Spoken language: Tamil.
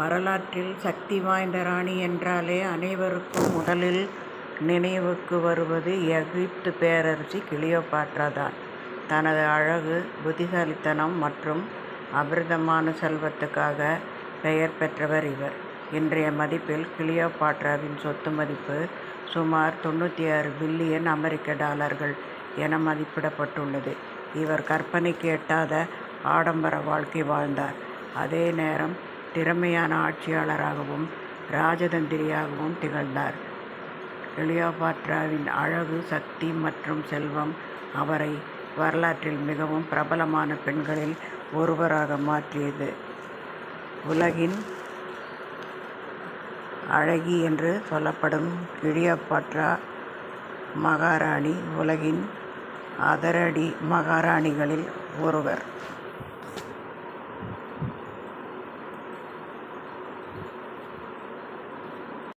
வரலாற்றில் சக்தி வாய்ந்த ராணி என்றாலே அனைவருக்கும் முதலில் நினைவுக்கு வருவது எகிப்து பேரரசி கிளியோபாட்ரா தான். தனது அழகு, புத்திசாலித்தனம் மற்றும் அபிரதமான செல்வத்துக்காக பெயர் பெற்றவர் இவர். இன்றைய மதிப்பில் கிளியோபாட்ராவின் சொத்து மதிப்பு சுமார் தொண்ணூற்றி ஆறு பில்லியன் அமெரிக்க டாலர்கள் என மதிப்பிடப்பட்டுள்ளது. இவர் கற்பனைக்கு எட்டாத ஆடம்பர வாழ்க்கை வாழ்ந்தார். அதே நேரம் திறமையான ஆட்சியாளராகவும் ராஜதந்திரியாகவும் திகழ்ந்தார். கிளியோபாட்ராவின் அழகு, சக்தி மற்றும் செல்வம் அவரை வரலாற்றில் மிகவும் பிரபலமான பெண்களில் ஒருவராக மாற்றியது. உலகின் அழகி என்று சொல்லப்படும் கிளியோபாட்ரா மகாராணி உலகின் அதரடி மகாராணிகளில் ஒருவர்.